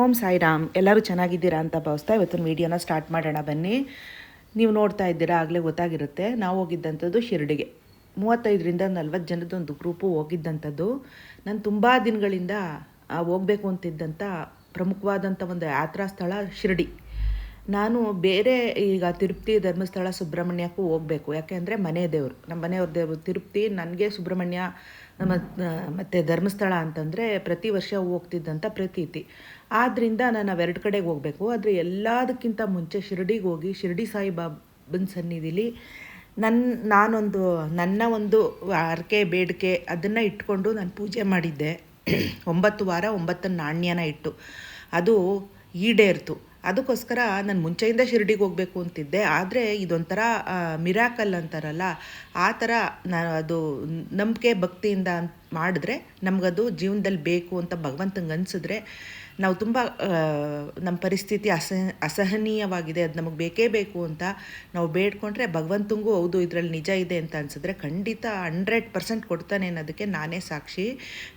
ಓಂ ಸಾಯಿರಾಮ್, ಎಲ್ಲರೂ ಚೆನ್ನಾಗಿದ್ದೀರಾ ಅಂತ ಭಾವಿಸ್ತಾ ಇವತ್ತಿನ ವೀಡಿಯೋನ ಸ್ಟಾರ್ಟ್ ಮಾಡೋಣ ಬನ್ನಿ. ನೀವು ನೋಡ್ತಾ ಇದ್ದೀರಾ, ಆಗಲೇ ಗೊತ್ತಾಗಿರುತ್ತೆ. ನಾವು ಹೋಗಿದ್ದಂಥದ್ದು ಶಿರಡಿಗೆ. ಮೂವತ್ತೈದರಿಂದ ನಲ್ವತ್ತು ಜನದೊಂದು ಗ್ರೂಪು ಹೋಗಿದ್ದಂಥದ್ದು. ನಾನು ತುಂಬ ದಿನಗಳಿಂದ ಹೋಗಬೇಕು ಅಂತಿದ್ದಂಥ ಪ್ರಮುಖವಾದಂಥ ಒಂದು ಯಾತ್ರಾ ಸ್ಥಳ ಶಿರಡಿ. ನಾನು ಬೇರೆ ಈಗ ತಿರುಪತಿ ಧರ್ಮಸ್ಥಳ ಸುಬ್ರಹ್ಮಣ್ಯಕ್ಕೂ ಹೋಗಬೇಕು. ಯಾಕೆಂದರೆ ಮನೆ ದೇವರು. ನಮ್ಮ ಮನೆಯವ್ರ ದೇವರು ತಿರುಪತಿ, ನನಗೆ ಸುಬ್ರಹ್ಮಣ್ಯ ಮತ್ತು ಧರ್ಮಸ್ಥಳ ಅಂತಂದರೆ ಪ್ರತಿ ವರ್ಷ ಹೋಗ್ತಿದ್ದಂಥ ಪ್ರತೀತಿ. ಆದ್ದರಿಂದ ನಾನು ಅವೆರಡು ಕಡೆಗೆ ಹೋಗಬೇಕು. ಆದರೆ ಎಲ್ಲದಕ್ಕಿಂತ ಮುಂಚೆ ಶಿರಡಿಗೆ ಹೋಗಿ ಶಿರಡಿ ಸಾಯಿಬಾಬನ ಸನ್ನಿಧಿಲಿ ನನ್ನ ನಾನೊಂದು, ನನ್ನ ಒಂದು ಹರಕೆ, ಬೇಡಿಕೆ ಅದನ್ನು ಇಟ್ಕೊಂಡು ನಾನು ಪೂಜೆ ಮಾಡಿದ್ದೆ. ಒಂಬತ್ತು ವಾರ ಒಂಬತ್ತು ನಾಣ್ಯನ ಇಟ್ಟು. ಅದು ಈಡೇರ್ತು. ಅದಕ್ಕೋಸ್ಕರ ನಾನು ಮುಂಚೆಯಿಂದ ಶಿರಡಿಗೆ ಹೋಗಬೇಕು ಅಂತಿದ್ದೆ. ಆದರೆ ಇದೊಂಥರ ಮಿರಾಕಲ್ ಅಂತಾರಲ್ಲ, ಆ ಥರ ನಾನು ಅದು ನಂಬಿಕೆ, ಭಕ್ತಿಯಿಂದ ಮಾಡಿದ್ರೆ ನಮಗದು ಜೀವನದಲ್ಲಿ ಬೇಕು ಅಂತ ಭಗವಂತಂಗೆ ಅನಿಸಿದ್ರೆ ನಾವು ತುಂಬ ನಮ್ಮ ಪರಿಸ್ಥಿತಿ ಅಸಹ ಅಸಹನೀಯವಾಗಿದೆ, ಅದು ನಮಗೆ ಬೇಕೇ ಬೇಕು ಅಂತ ನಾವು ಬೇಡ್ಕೊಂಡ್ರೆ ಭಗವಂತಂಗೂ ಹೌದು, ಇದರಲ್ಲಿ ನಿಜ ಇದೆ ಅಂತ ಅನಿಸಿದ್ರೆ ಖಂಡಿತ ಹಂಡ್ರೆಡ್ ಪರ್ಸೆಂಟ್ ಕೊಡ್ತಾನೆ ಅನ್ನೋದಕ್ಕೆ ನಾನೇ ಸಾಕ್ಷಿ.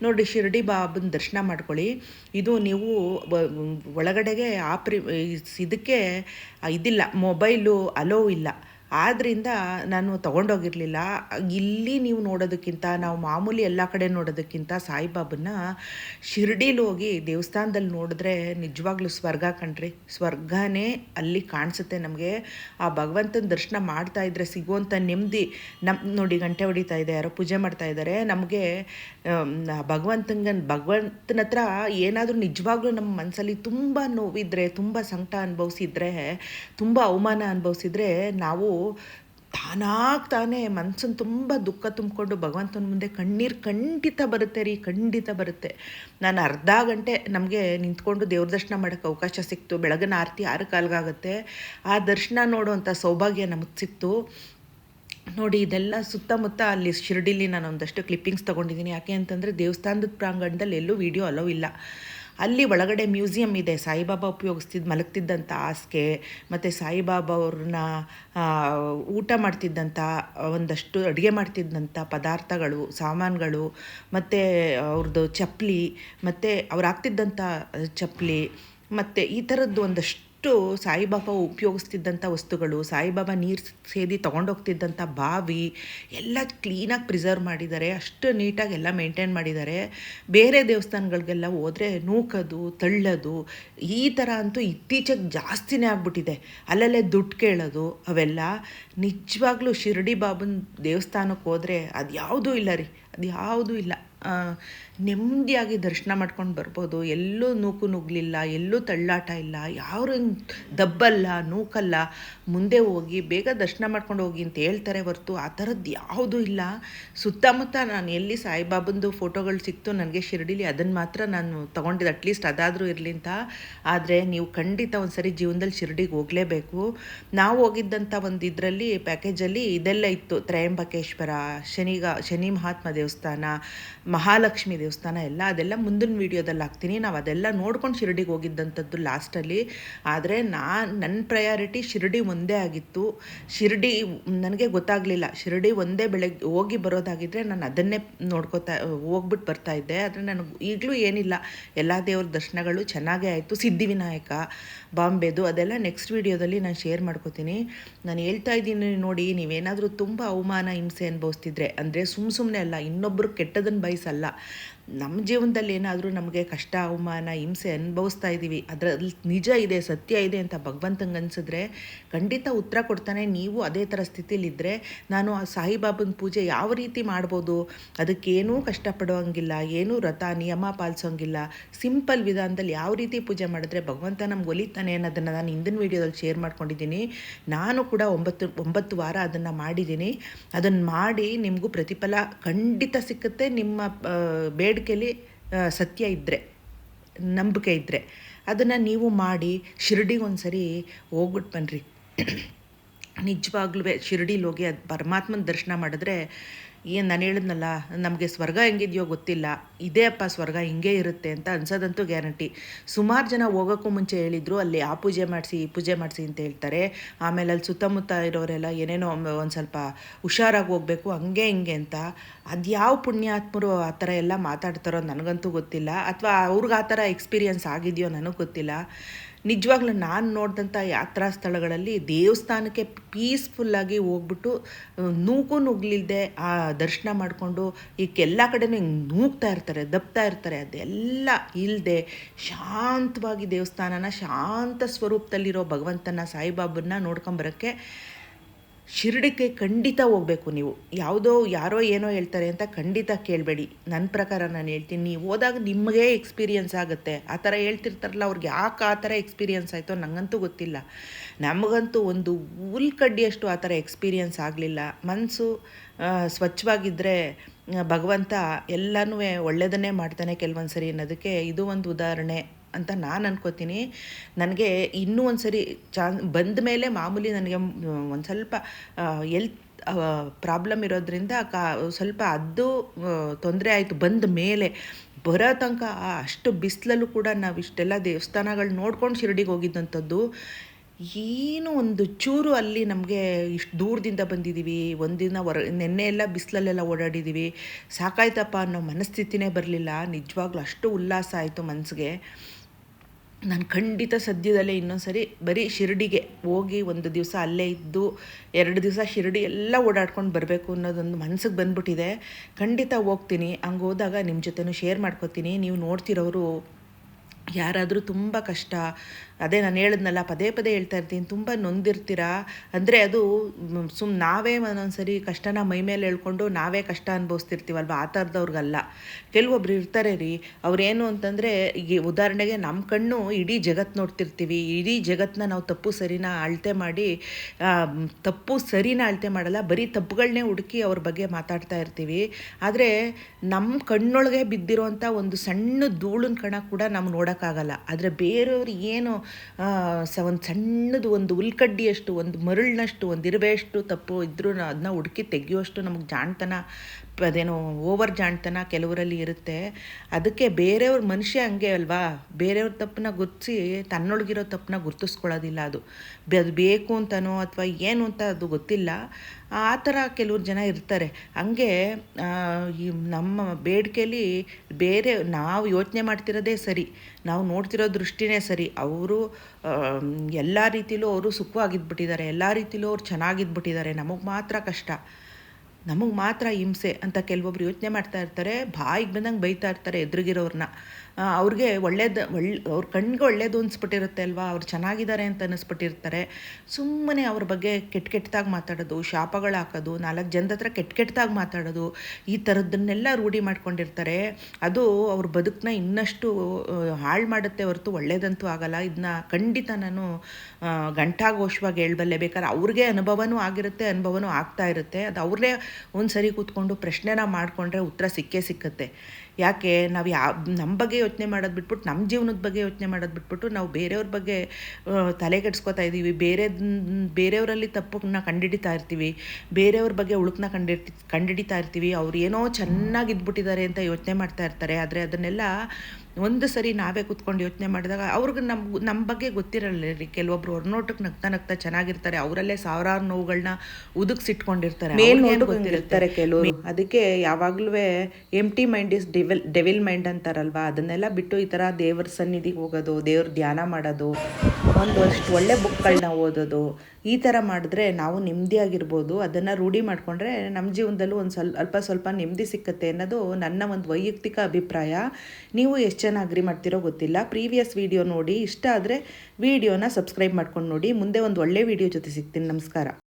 ನೋಡಿ, ಶಿರಡಿ ಬಾಬನ ದರ್ಶನ ಮಾಡ್ಕೊಳ್ಳಿ. ಇದು ನೀವು ಒಳಗಡೆಗೆ ಆಪ್ರಿ ಇದಕ್ಕೆ ಇದಿಲ್ಲ, ಮೊಬೈಲು ಅಲೋ ಇಲ್ಲ. ಆದ್ದರಿಂದ ನಾನು ತೊಗೊಂಡೋಗಿರಲಿಲ್ಲ. ಇಲ್ಲಿ ನೀವು ನೋಡೋದಕ್ಕಿಂತ, ನಾವು ಮಾಮೂಲಿ ಎಲ್ಲ ಕಡೆ ನೋಡೋದಕ್ಕಿಂತ ಸಾಯಿಬಾಬನ್ನ ಶಿರ್ಡಿಲಿ ಹೋಗಿ ದೇವಸ್ಥಾನದಲ್ಲಿ ನೋಡಿದ್ರೆ ನಿಜವಾಗ್ಲೂ ಸ್ವರ್ಗ ಕಣ್ರಿ. ಸ್ವರ್ಗನೇ ಅಲ್ಲಿ ಕಾಣಿಸುತ್ತೆ ನಮಗೆ. ಆ ಭಗವಂತನ ದರ್ಶನ ಮಾಡ್ತಾ ಇದ್ರೆ ಸಿಗುವಂಥ ನೆಮ್ಮದಿ ನಮ್ಮ ನೋಡಿ ಗಂಟೆ ಹೊಡಿತಾ ಇದೆ, ಯಾರೋ ಪೂಜೆ ಮಾಡ್ತಾ ಇದ್ದಾರೆ ನಮಗೆ ಭಗವಂತನ ಭಗವಂತನ ಹತ್ರ ಏನಾದರೂ ನಿಜವಾಗ್ಲೂ ನಮ್ಮ ಮನಸ್ಸಲ್ಲಿ ತುಂಬ ನೋವಿದ್ರೆ, ತುಂಬ ಸಂಕಟ ಅನುಭವಿಸಿದ್ರೆ, ತುಂಬ ಅವಮಾನ ಅನುಭವಿಸಿದ್ರೆ ನಾವು ತಾನಾಗ್ ತಾನೇ ಮನ್ಸನ್ನು ತುಂಬ ದುಃಖ ತುಂಬಿಕೊಂಡು ಭಗವಂತನ ಮುಂದೆ ಕಣ್ಣೀರು ಖಂಡಿತ ಬರುತ್ತೆ ರೀ, ಖಂಡಿತ ಬರುತ್ತೆ. ನಾನು ಅರ್ಧ ಗಂಟೆ ನಮಗೆ ನಿಂತ್ಕೊಂಡು ದೇವ್ರ ದರ್ಶನ ಮಾಡೋಕ್ಕೆ ಅವಕಾಶ ಸಿಕ್ತು. ಬೆಳಗಿನ ಆರತಿ ಆರು ಕಾಲ್ಗಾಗುತ್ತೆ. ಆ ದರ್ಶನ ನೋಡುವಂಥ ಸೌಭಾಗ್ಯ ನಮಗೆ ಸಿಕ್ತು. ನೋಡಿ, ಇದೆಲ್ಲ ಸುತ್ತಮುತ್ತ ಅಲ್ಲಿ ಶಿರಡಿಲಿ ನಾನು ಒಂದಷ್ಟು ಕ್ಲಿಪ್ಪಿಂಗ್ಸ್ ತೊಗೊಂಡಿದ್ದೀನಿ ಯಾಕೆ ಅಂತಂದರೆ ದೇವಸ್ಥಾನದ ಪ್ರಾಂಗಣದಲ್ಲಿ ಎಲ್ಲೂ ವೀಡಿಯೋ ಅಲೋ ಇಲ್ಲ. ಅಲ್ಲಿ ಒಳಗಡೆ ಮ್ಯೂಸಿಯಂ ಇದೆ. ಸಾಯಿಬಾಬಾ ಉಪಯೋಗಿಸ್ತಿದ್ದ ಮಲಗ್ತಿದ್ದಂಥ ಹಾಸಿಗೆ, ಮತ್ತು ಸಾಯಿಬಾಬಾ ಅವ್ರನ್ನ ಊಟ ಮಾಡ್ತಿದ್ದಂಥ ಒಂದಷ್ಟು ಅಡುಗೆ ಮಾಡ್ತಿದ್ದಂಥ ಪದಾರ್ಥಗಳು, ಸಾಮಾನುಗಳು, ಮತ್ತು ಅವ್ರದ್ದು ಚಪ್ಪಲಿ ಮತ್ತು ಅವ್ರು ಹಾಕ್ತಿದ್ದಂಥ ಚಪ್ಪಲಿ ಮತ್ತು ಈ ಥರದ್ದು ಒಂದಷ್ಟು ಸಾಯಿಬಾಬಾ ಉಪಯೋಗಿಸ್ತಿದ್ದಂಥ ವಸ್ತುಗಳು, ಸಾಯಿಬಾಬಾ ನೀರು ಸೇದಿ ತೊಗೊಂಡೋಗ್ತಿದ್ದಂಥ ಬಾವಿ ಎಲ್ಲ ಕ್ಲೀನಾಗಿ ಪ್ರಿಸರ್ವ್ ಮಾಡಿದ್ದಾರೆ. ಅಷ್ಟು ನೀಟಾಗಿ ಎಲ್ಲ ಮೇಂಟೈನ್ ಮಾಡಿದ್ದಾರೆ. ಬೇರೆ ದೇವಸ್ಥಾನಗಳಿಗೆಲ್ಲ ಹೋದರೆ ನೂಕೋದು, ತಳ್ಳೋದು, ಈ ಥರ ಅಂತೂ ಇತ್ತೀಚೆಗೆ ಜಾಸ್ತಿನೇ ಆಗ್ಬಿಟ್ಟಿದೆ. ಅಲ್ಲಲ್ಲೇ ದುಡ್ಡು ಕೇಳೋದು ಅವೆಲ್ಲ. ನಿಜವಾಗ್ಲೂ ಶಿರಡಿ ಬಾಬನ ದೇವಸ್ಥಾನಕ್ಕೆ ಹೋದರೆ ಅದು ಯಾವುದೂ ಇಲ್ಲ ರೀ. ಅದು ಯಾವುದೂ ಇಲ್ಲ. ನೆಮ್ಮದಿಯಾಗಿ ದರ್ಶನ ಮಾಡ್ಕೊಂಡು ಬರ್ಬೋದು. ಎಲ್ಲೂ ನೂಕು ನುಗ್ಲಿಲ್ಲ ಎಲ್ಲೂ ತಳ್ಳಾಟ ಇಲ್ಲ ಯಾರು ದಬ್ಬಲ್ಲ ನೂಕಲ್ಲ ಮುಂದೆ ಹೋಗಿ, ಬೇಗ ದರ್ಶನ ಮಾಡ್ಕೊಂಡು ಹೋಗಿ ಅಂತ ಹೇಳ್ತಾರೆ ಹೊರತು ಆ ಥರದ್ದು ಯಾವುದೂ ಇಲ್ಲ. ಸುತ್ತಮುತ್ತ ನಾನು ಎಲ್ಲಿ ಸಾಯಿಬಾಬಂದು ಫೋಟೋಗಳು ಸಿಕ್ತು ನನಗೆ ಶಿರಡಿಲಿ ಅದನ್ನು ಮಾತ್ರ ನಾನು ತೊಗೊಂಡಿದ್ದೆ ಅಟ್ಲೀಸ್ಟ್ ಅದಾದರೂ ಇರಲಿ ಅಂತ. ಆದರೆ ನೀವು ಖಂಡಿತ ಒಂದು ಸರಿ ಜೀವನದಲ್ಲಿ ಶಿರಡಿಗೆ ಹೋಗಲೇಬೇಕು. ನಾವು ಹೋಗಿದ್ದಂಥ ಒಂದು ಇದರಲ್ಲಿ ಪ್ಯಾಕೇಜಲ್ಲಿ ಇದೆಲ್ಲ ಇತ್ತು. ತ್ರಯಂಬಕೇಶ್ವರ, ಶನಿಗ, ಶನಿ ಮಹಾತ್ಮ ದೇವಸ್ಥಾನ, ಮಹಾಲಕ್ಷ್ಮಿ ದೇವಸ್ಥಾನ ಎಲ್ಲ, ಅದೆಲ್ಲ ಮುಂದಿನ ವೀಡಿಯೋದಲ್ಲಿ ಹಾಕ್ತೀನಿ. ನಾವು ಅದೆಲ್ಲ ನೋಡ್ಕೊಂಡು ಶಿರಡಿಗೆ ಹೋಗಿದ್ದಂಥದ್ದು ಲಾಸ್ಟಲ್ಲಿ ಆದರೆ ನಾ, ನನ್ನ ಪ್ರಯಾರಿಟಿ ಶಿರಡಿ ಒಂದೇ. ಆಗಿತ್ತು. ಶಿರಡಿ, ನನಗೆ ಗೊತ್ತಾಗಲಿಲ್ಲ. ಶಿರಡಿ ಒಂದೇ ಬೆಳಗ್ಗೆ ಹೋಗಿ ಬರೋದಾಗಿದ್ದರೆ ನಾನು ಅದನ್ನೇ ನೋಡ್ಕೋತಾ ಹೋಗ್ಬಿಟ್ಟು ಬರ್ತಾ ಇದ್ದೆ. ಆದರೆ ನನಗೆ ಈಗಲೂ ಏನಿಲ್ಲ. ಎಲ್ಲ ದೇವ್ರ ದರ್ಶನಗಳು ಚೆನ್ನಾಗೇ ಆಯಿತು. ಸಿದ್ಧಿವಿನಾಯಕ, ಬಾಂಬೆದು ಅದೆಲ್ಲ ನೆಕ್ಸ್ಟ್ ವೀಡಿಯೋದಲ್ಲಿ ನಾನು ಶೇರ್ ಮಾಡ್ಕೋತೀನಿ. ನಾನು ಹೇಳ್ತಾ ಇದ್ದೀನಿ ನೋಡಿ, ನೀವೇನಾದರೂ ತುಂಬ ಅವಮಾನ, ಹಿಂಸೆ ಅನುಭವಿಸ್ತಿದ್ರೆ, ಅಂದರೆ ಸುಮ್ಮ ಸುಮ್ಮನೆ ಅಲ್ಲ ಇನ್ನೊಬ್ಬರು ಕೆಟ್ಟದನ್ನು ಬಯಸಲ್ಲ. ನಮ್ಮ ಜೀವನದಲ್ಲಿ ಏನಾದರೂ ನಮಗೆ ಕಷ್ಟ ಅವಮಾನ ಹಿಂಸೆ ಅನುಭವಿಸ್ತಾ ಇದ್ದೀವಿ ಅದರಲ್ಲಿ ನಿಜ ಇದೆ ಸತ್ಯ ಇದೆ ಅಂತ ಭಗವಂತಂಗೆ ಅನಿಸಿದ್ರೆ ಖಂಡಿತ ಉತ್ತರ ಕೊಡ್ತಾನೆ. ನೀವು ಅದೇ ಥರ ಸ್ಥಿತಿಲಿದ್ದರೆ ನಾನು ಆ ಸಾಯಿಬಾಬನ ಪೂಜೆ ಯಾವ ರೀತಿ ಮಾಡ್ಬೋದು? ಅದಕ್ಕೇನೂ ಕಷ್ಟಪಡುವಂಗಿಲ್ಲ ಏನೂ ವ್ರತ ನಿಯಮ ಪಾಲಿಸೋಂಗಿಲ್ಲ. ಸಿಂಪಲ್ ವಿಧಾನದಲ್ಲಿ ಯಾವ ರೀತಿ ಪೂಜೆ ಮಾಡಿದ್ರೆ ಭಗವಂತ ನಮ್ಗೆ ಒಲಿತಾನೆ ಅನ್ನೋದನ್ನು ನಾನು ಹಿಂದಿನ ವೀಡಿಯೋದಲ್ಲಿ ಶೇರ್ ಮಾಡ್ಕೊಂಡಿದ್ದೀನಿ. ನಾನು ಕೂಡ ಒಂಬತ್ತು ಒಂಬತ್ತು ವಾರ ಅದನ್ನು ಮಾಡಿದ್ದೀನಿ. ಅದನ್ನು ಮಾಡಿ ನಿಮಗೂ ಪ್ರತಿಫಲ ಖಂಡಿತ ಸಿಕ್ಕುತ್ತೆ. ನಿಮ್ಮ ಆ, ಬೇಡಿಕೆಯಲ್ಲಿ ಸತ್ಯ ಇದ್ದರೆ ನಂಬಿಕೆ ಇದ್ದರೆ ಅದನ್ನು ನೀವು ಮಾಡಿ ಶಿರಡಿಗೆ ಒಂದು ಸರಿ ಹೋಗ್ಬಿಟ್ಟು ಬನ್ನಿರಿ ನಿಜವಾಗ್ಲೂ ಶಿರಡಿಲಿ ಹೋಗಿ ಅದು ಪರಮಾತ್ಮನ ದರ್ಶನ ಮಾಡಿದ್ರೆ ಏನು ನಾನು ಹೇಳಿದ್ನಲ್ಲ, ನಮಗೆ ಸ್ವರ್ಗ ಹೆಂಗಿದೆಯೋ ಗೊತ್ತಿಲ್ಲ. ಇದೇ ಅಪ್ಪ, ಸ್ವರ್ಗ ಹಿಂಗೆ ಇರುತ್ತೆ ಅಂತ ಅನ್ಸೋದಂತೂ ಗ್ಯಾರಂಟಿ. ಸುಮಾರು ಜನ ಹೋಗೋಕ್ಕೂ ಮುಂಚೆ ಹೇಳಿದರು, ಅಲ್ಲಿ ಆ ಪೂಜೆ ಮಾಡಿಸಿ, ಈ ಪೂಜೆ ಮಾಡಿಸಿ ಅಂತ ಹೇಳ್ತಾರೆ. ಆಮೇಲೆ ಅಲ್ಲಿ ಸುತ್ತಮುತ್ತ ಇರೋರೆಲ್ಲ ಏನೇನೋ ಒಂದು ಸ್ವಲ್ಪ ಹುಷಾರಾಗಿ ಹೋಗಬೇಕು, ಹಂಗೆ ಹಿಂಗೆ ಅಂತ. ಅದು ಯಾವ ಪುಣ್ಯಾತ್ಮರು ಆ ಥರ ಎಲ್ಲ ಮಾತಾಡ್ತಾರೋ ನನಗಂತೂ ಗೊತ್ತಿಲ್ಲ. ಅಥವಾ ಅವ್ರಿಗೆ ಆ ಥರ ಎಕ್ಸ್ಪೀರಿಯನ್ಸ್ ಆಗಿದೆಯೋ ನನಗೆ ಗೊತ್ತಿಲ್ಲ. ನಿಜವಾಗ್ಲೂ ನಾನು ನೋಡಿದಂಥ ಯಾತ್ರಾ ಸ್ಥಳಗಳಲ್ಲಿ ದೇವಸ್ಥಾನಕ್ಕೆ ಪೀಸ್ಫುಲ್ಲಾಗಿ ಹೋಗ್ಬಿಟ್ಟು ನೂಕು ನುಗ್ಲಿಲ್ಲದೆ ಆ ದರ್ಶನ ಮಾಡಿಕೊಂಡು ಈಗ ಎಲ್ಲ ಕಡೆನೂ ಹಿಂಗೆ ನೂಗ್ತಾ ಇರ್ತಾರೆ ದಬ್ತಾ ಇರ್ತಾರೆ, ಅದೆಲ್ಲ ಇಲ್ಲದೆ ಶಾಂತವಾಗಿ ದೇವಸ್ಥಾನನ, ಶಾಂತ ಸ್ವರೂಪದಲ್ಲಿರೋ ಭಗವಂತನ, ಸಾಯಿಬಾಬನ್ನ ನೋಡ್ಕೊಂಬರೋಕ್ಕೆ ಶಿರ್ಡಿಗೆ ಖಂಡಿತ ಹೋಗಬೇಕು ನೀವು. ಯಾವುದೋ, ಯಾರೋ ಏನೋ ಹೇಳ್ತಾರೆ ಅಂತ ಖಂಡಿತ ಕೇಳಬೇಡಿ. ನನ್ನ ಪ್ರಕಾರ ನಾನು ಹೇಳ್ತೀನಿ, ನೀವು ಹೋದಾಗ ನಿಮಗೆ ಎಕ್ಸ್ಪೀರಿಯನ್ಸ್ ಆಗುತ್ತೆ. ಆ ಥರ ಹೇಳ್ತಿರ್ತಾರಲ್ಲ, ಅವ್ರಿಗೆ ಯಾಕೆ ಆ ಥರ ಎಕ್ಸ್ಪೀರಿಯನ್ಸ್ ಆಯಿತೋ ನನಗಂತೂ ಗೊತ್ತಿಲ್ಲ. ನಮಗಂತೂ ಒಂದು ಹುಲ್ಕಡ್ಡಿಯಷ್ಟು ಆ ಥರ ಎಕ್ಸ್ಪೀರಿಯನ್ಸ್ ಆಗಲಿಲ್ಲ. ಮನಸ್ಸು ಸ್ವಚ್ಛವಾಗಿದ್ದರೆ ಭಗವಂತ ಎಲ್ಲನೂ ಒಳ್ಳೆಯದನ್ನೇ ಮಾಡ್ತಾನೆ ಕೆಲವೊಂದು ಸರಿ ಅನ್ನೋದಕ್ಕೆ ಇದು ಒಂದು ಉದಾಹರಣೆ. ಅಂತ ನಾನು ಅನ್ಕೋತೀನಿ. ನನಗೆ ಇನ್ನೂ ಒಂದು ಸರಿ ಚಾನ್ ಬಂದ ಮೇಲೆ ಮಾಮೂಲಿ ನನಗೆ ಒಂದು ಸ್ವಲ್ಪ ಎಲ್ತ್ ಪ್ರಾಬ್ಲಮ್ ಇರೋದ್ರಿಂದ ಕಾ, ಸ್ವಲ್ಪ ಅದು ತೊಂದರೆ ಆಯಿತು ಬಂದ ಮೇಲೆ ಬರೋ ತನಕ ಅಷ್ಟು ಬಿಸಿಲಲ್ಲೂ ಕೂಡ ನಾವು ಇಷ್ಟೆಲ್ಲ ದೇವಸ್ಥಾನಗಳು ನೋಡ್ಕೊಂಡು ಶಿರಡಿಗೆ ಹೋಗಿದ್ದಂಥದ್ದು, ಏನು ಒಂದು ಚೂರು ಅಲ್ಲಿ ನಮಗೆ ಇಷ್ಟು ದೂರದಿಂದ ಬಂದಿದ್ದೀವಿ ಒಂದಿನ ಹೊರ, ನೆನ್ನೆ ಎಲ್ಲ ಬಿಸಿಲಲ್ಲೆಲ್ಲ ಓಡಾಡಿದ್ದೀವಿ ಸಾಕಾಯ್ತಪ್ಪ ಅನ್ನೋ ಮನಸ್ಥಿತಿನೇ ಬರಲಿಲ್ಲ. ನಿಜವಾಗ್ಲೂ ಅಷ್ಟು ಉಲ್ಲಾಸ ಆಯಿತು ಮನಸ್ಸಿಗೆ ನಾನು ಖಂಡಿತ ಸದ್ಯದಲ್ಲೇ ಇನ್ನೊಂದು ಸರಿ ಬರೀ ಶಿರಡಿಗೆ ಹೋಗಿ ಒಂದು ದಿವಸ ಅಲ್ಲೇ ಇದ್ದು, ಎರಡು ದಿವಸ ಶಿರಡಿ ಎಲ್ಲ ಓಡಾಡ್ಕೊಂಡು ಬರಬೇಕು ಅನ್ನೋದೊಂದು ಮನಸ್ಸಿಗೆ ಬಂದ್ಬಿಟ್ಟಿದೆ. ಖಂಡಿತ ಹೋಗ್ತೀನಿ. ಹಂಗೆ ಹೋದಾಗ ನಿಮ್ಮ ಜೊತೆನೂ ಶೇರ್ ಮಾಡ್ಕೋತೀನಿ. ನೀವು ನೋಡ್ತಿರೋರು ಯಾರಾದರೂ ತುಂಬ ಕಷ್ಟ, ಅದೇ ನಾನು ಹೇಳಿದ್ನಲ್ಲ, ಪದೇ ಪದೇ ಹೇಳ್ತಾ ಇರ್ತೀನಿ, ತುಂಬ ನೊಂದಿರ್ತೀರಾ? ಅಂದರೆ ಅದು ಸುಮ್ ನಾವೇ ಒಂದೊಂದ್ಸರಿ ಕಷ್ಟನ ಮೈ ಮೇಲೆ ಹೇಳ್ಕೊಂಡು ನಾವೇ ಕಷ್ಟ ಅನುಭವಿಸ್ತಿರ್ತೀವಲ್ವ? ಆ ಥರದವ್ರಿಗಲ್ಲ. ಕೆಲವೊಬ್ರು ಇರ್ತಾರೆ ರೀ, ಅವ್ರೇನು ಅಂತಂದರೆ ಈ ಉದಾಹರಣೆಗೆ ನಮ್ಮ ಕಣ್ಣು ಇಡೀ ಜಗತ್ತು ನೋಡ್ತಿರ್ತೀವಿ, ಇಡೀ ಜಗತ್ತನ್ನ ನಾವು ತಪ್ಪು ಸರಿನ ಅಳತೆ ಮಾಡಿ ತಪ್ಪು ಸರಿನ ಅಳತೆ ಮಾಡಲ್ಲ, ಬರೀ ತಪ್ಪುಗಳನ್ನೇ ಹುಡುಕಿ ಅವ್ರ ಬಗ್ಗೆ ಮಾತಾಡ್ತಾ ಇರ್ತೀವಿ. ಆದರೆ ನಮ್ಮ ಕಣ್ಣೊಳಗೆ ಬಿದ್ದಿರೋಂಥ ಒಂದು ಸಣ್ಣ ಧೂಳಿನ ಕಣ ಕೂಡ ನಾವು ನೋಡೋಕ್ಕಾಗಲ್ಲ ಆದರೆ ಬೇರೆಯವ್ರು ಏನು ಸ ಒಂದು ಸಣ್ಣದು ಒಂದು ಉಲ್ಕಡ್ಡಿಯಷ್ಟು, ಒಂದು ಮರಳಿನಷ್ಟು, ಒಂದು ಇರುವೆಯಷ್ಟು ತಪ್ಪು ಇದ್ರೂ ಅದನ್ನ ಹುಡುಕಿ ತೆಗೆಯುವಷ್ಟು ನಮಗೆ ಜಾಣ್ತನ ಅದೇನೋ ಓವರ್ ಜಾಣ್ತನ ಕೆಲವರಲ್ಲಿ ಇರುತ್ತೆ. ಅದಕ್ಕೆ ಬೇರೆಯವ್ರ ಮನುಷ್ಯ ಹಂಗೆ ಅಲ್ವಾ? ಬೇರೆಯವ್ರ ತಪ್ಪನ್ನ ಗುರ್ತಿಸಿ ತನ್ನೊಳಗಿರೋ ತಪ್ಪನ್ನ ಗುರ್ತಿಸ್ಕೊಳ್ಳೋದಿಲ್ಲ ಅದು. ಅದು ಬೇಕು ಅಂತನೋ ಅಥವಾ ಏನು ಅಂತ ಅದು ಗೊತ್ತಿಲ್ಲ. ಆ ಥರ ಕೆಲವ್ರು ಜನ ಇರ್ತಾರೆ. ಹಂಗೆ ಈ ನಮ್ಮ ಬೇಡಿಕೆಯಲ್ಲಿ ಬೇರೆ ನಾವು ಯೋಚನೆ ಮಾಡ್ತಿರೋದೇ ಸರಿ. ನಾವು ನೋಡ್ತಿರೋ ದೃಷ್ಟಿನೇ ಸರಿ. ಅವರು ಎಲ್ಲ ರೀತಿಲೂ ಅವರು ಸುಖವಾಗಿದ್ಬಿಟ್ಟಿದ್ದಾರೆ. ಎಲ್ಲ ರೀತಿಲೂ ಅವ್ರು ಚೆನ್ನಾಗಿದ್ಬಿಟ್ಟಿದ್ದಾರೆ. ನಮಗೆ ಮಾತ್ರ ಕಷ್ಟ. ನಮಗೆ ಮಾತ್ರ ಹಿಂಸೆ ಅಂತ ಕೆಲವೊಬ್ರು ಯೋಚನೆ ಮಾಡ್ತಾ ಇರ್ತಾರೆ, ಬಾಯಿಗೆ ಬಂದಂಗೆ ಬೈತಾ ಇರ್ತಾರೆ ಎದುರಿಗಿರೋರನ್ನ ಅವ್ರಿಗೆ ಒಳ್ಳೇದು ಒಳ್ಳೆ ಅವ್ರ ಕಣ್ಗೆ ಒಳ್ಳೇದು ಅನಿಸ್ಬಿಟ್ಟಿರುತ್ತೆ ಅಲ್ವಾ? ಅವ್ರು ಚೆನ್ನಾಗಿದ್ದಾರೆ ಅಂತ ಅನ್ನಿಸ್ಬಿಟ್ಟಿರ್ತಾರೆ ಸುಮ್ಮನೆ ಅವ್ರ ಬಗ್ಗೆ ಕೆಟ್ಟ ಕೆಟ್ಟದಾಗಿ ಮಾತಾಡೋದು, ಶಾಪಗಳು ಹಾಕೋದು, ನಾಲ್ಕು ಜನದ ಹತ್ರ ಕೆಟ್ಟ ಕೆಟ್ಟದಾಗಿ ಮಾತಾಡೋದು, ಈ ಥರದ್ದನ್ನೆಲ್ಲ ರೂಢಿ ಮಾಡ್ಕೊಂಡಿರ್ತಾರೆ. ಅದು ಅವ್ರ ಬದುಕನ್ನ ಇನ್ನಷ್ಟು ಹಾಳು ಮಾಡುತ್ತೆ ಹೊರತು ಒಳ್ಳೇದಂತೂ ಆಗಲ್ಲ. ಇದನ್ನ ಖಂಡಿತ ನಾನು ಗಂಟಾಘೋಷವಾಗಿ ಹೇಳ್ಬಲ್ಲೆ ಬೇಕಾದ್ರೆ ಅವ್ರಿಗೆ ಅನುಭವನೂ ಆಗಿರುತ್ತೆ, ಅನುಭವನೂ ಆಗ್ತಾ ಇರುತ್ತೆ. ಅದು ಅವ್ರೇ ಒಂದು ಸರಿ ಕೂತ್ಕೊಂಡು ಪ್ರಶ್ನೆನ ಮಾಡಿಕೊಂಡ್ರೆ ಉತ್ತರ ಸಿಕ್ಕೇ ಸಿಕ್ಕತ್ತೆ. ಯಾಕೆ ನಾವು ಯಾವ ನಮ್ಮ ಬಗ್ಗೆ ಯೋಚನೆ ಮಾಡೋದು ಬಿಟ್ಬಿಟ್ಟು ನಮ್ಮ ಜೀವನದ ಬಗ್ಗೆ ಯೋಚನೆ ಮಾಡೋದು ಬಿಟ್ಬಿಟ್ಟು ನಾವು ಬೇರೆಯವ್ರ ಬಗ್ಗೆ ತಲೆ ತಲೆಗೆಡ್ಸ್ಕೊತಾ ಇದ್ದೀವಿ ಬೇರೆ ಬೇರೆಯವರಲ್ಲಿ ತಪ್ಪನ್ನ ಕಂಡಿಡಿತಾ ಇರ್ತೀವಿ. ಬೇರೆಯವ್ರ ಬಗ್ಗೆ ಉಳುಕನ್ನ ಕಂಡಿರ್ತಿ ಕಂಡಿಡಿತಾ ಇರ್ತೀವಿ. ಅವ್ರು ಏನೋ ಚೆನ್ನಾಗಿ ಇದ್ಬಿಟ್ಟಿದ್ದಾರೆ ಅಂತ ಯೋಚನೆ ಮಾಡ್ತಾ ಇರ್ತಾರೆ. ಆದರೆ ಅದನ್ನೆಲ್ಲ ಒಂದು ಸರಿ ನಾವೇ ಕೂತ್ಕೊಂಡು ಯೋಚನೆ ಮಾಡಿದಾಗ ಅವ್ರಿಗೆ ನಮ್ಮ ನಮ್ಮ ಬಗ್ಗೆ ಗೊತ್ತಿರಲ್ಲ ರೀ. ಕೆಲವೊಬ್ರು ಹೊರನೋಟಕ್ಕೆ ನಗ್ತಾ ನಗ್ತಾ ಚೆನ್ನಾಗಿರ್ತಾರೆ. ಅವರಲ್ಲೇ ಸಾವಿರಾರು ನೋವುಗಳನ್ನ ಉದುಕ್ಸಿಟ್ಕೊಂಡಿರ್ತಾರೆ ಗೊತ್ತಿರ್ತಾರೆ ಕೆಲವರು. ಅದಕ್ಕೆ ಯಾವಾಗ್ಲೂ empty mind is devil devil mind ಅಂತಾರಲ್ವಾ? ಅದನ್ನೆಲ್ಲ ಬಿಟ್ಟು ಈ ಥರ ದೇವರ ಸನ್ನಿಧಿಗೆ ಹೋಗೋದು, ದೇವ್ರ ಧ್ಯಾನ ಮಾಡೋದು, ಒಂದಷ್ಟು ಒಳ್ಳೆ ಬುಕ್ಗಳನ್ನ ಓದೋದು, ಈ ಥರ ಮಾಡಿದ್ರೆ ನಾವು ನೆಮ್ಮದಿ ಆಗಿರ್ಬೋದು. ಅದನ್ನು ರೂಢಿ ಮಾಡಿಕೊಂಡ್ರೆ ನಮ್ಮ ಜೀವನದಲ್ಲೂ ಒಂದು ಸ್ವಲ್ಪ ಅಲ್ಪ ಸ್ವಲ್ಪ ನೆಮ್ಮದಿ ಸಿಕ್ಕತ್ತೆ ಅನ್ನೋದು ನನ್ನ ಒಂದು ವೈಯಕ್ತಿಕ ಅಭಿಪ್ರಾಯ. ನೀವು ಎಷ್ಟು ಜನ ಅಗ್ರಿ ಮಾಡ್ತಿರೋ ಗೊತ್ತಿಲ್ಲ. ಪ್ರೀವಿಯಸ್ ವಿಡಿಯೋ ನೋಡಿ, ಇಷ್ಟ ಆದರೆ ವಿಡಿಯೋನ ಸಬ್ಸ್ಕ್ರೈಬ್ ಮಾಡ್ಕೊಂಡು ನೋಡಿ. ಮುಂದೆ ಒಂದು ಒಳ್ಳೆ ವಿಡಿಯೋ ಜೊತೆ ಸಿಗ್ತೀನಿ. ನಮಸ್ಕಾರ.